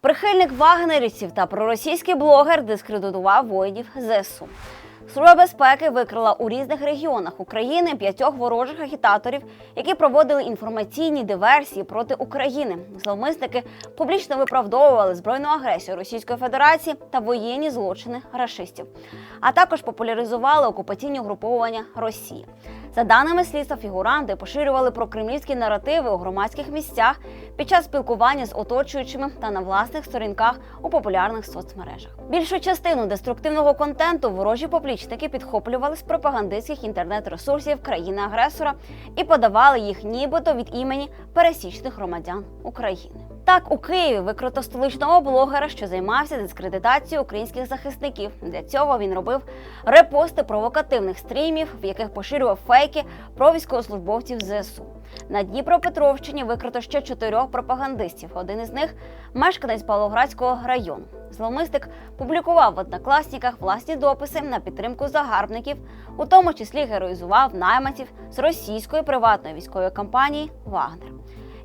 Прихильник вагнерівців та проросійський блогер дискредитував воїнів ЗСУ. Служба безпеки викрила у різних регіонах України п'ятьох ворожих агітаторів, які проводили інформаційні диверсії проти України. Зловмисники публічно виправдовували збройну агресію Російської Федерації та воєнні злочини рашистів, а також популяризували окупаційні угруповання Росії. За даними слідства, фігуранти поширювали прокремлівські наративи у громадських місцях під час спілкування з оточуючими та на власних сторінках у популярних соцмережах. Більшу частину деструктивного контенту ворожі поплічники підхоплювали з пропагандистських інтернет-ресурсів країни-агресора і подавали їх нібито від імені пересічних громадян України. Так, у Києві викрито столичного блогера, що займався дискредитацією українських захисників. Для цього він робив репости провокативних стрімів, в яких поширював фейки про військовослужбовців ЗСУ. На Дніпропетровщині викрито ще чотирьох пропагандистів. Один із них мешканець Павлоградського району. Зломисник публікував в однокласниках власні дописи на підтримку загарбників, у тому числі героїзував найманців з російської приватної військової компанії Вагнер.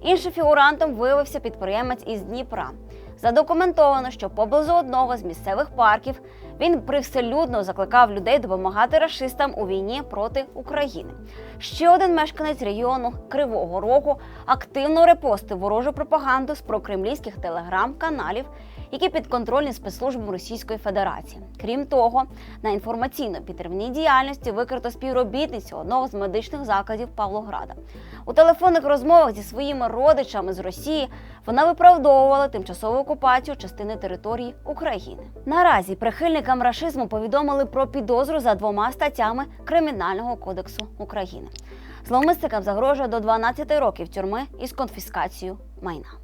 Іншим фігурантом виявився підприємець із Дніпра. Задокументовано, що поблизу одного з місцевих парків він привселюдно закликав людей допомагати расистам у війні проти України. Ще один мешканець регіону Кривого Рогу активно репостив ворожу пропаганду з прокремлівських телеграм-каналів, які підконтрольні спецслужбам Російської Федерації. Крім того, на інформаційно-підтримній діяльності викрито співробітницю одного з медичних закладів Павлограда. У телефонних розмовах зі своїми родичами з Росії вона виправдовувала тимчасову окупацію частини території України. Наразі прихильникам рашизму повідомили про підозру за двома статтями Кримінального кодексу України. Зловмисникам загрожує до 12 років тюрми із конфіскацією майна.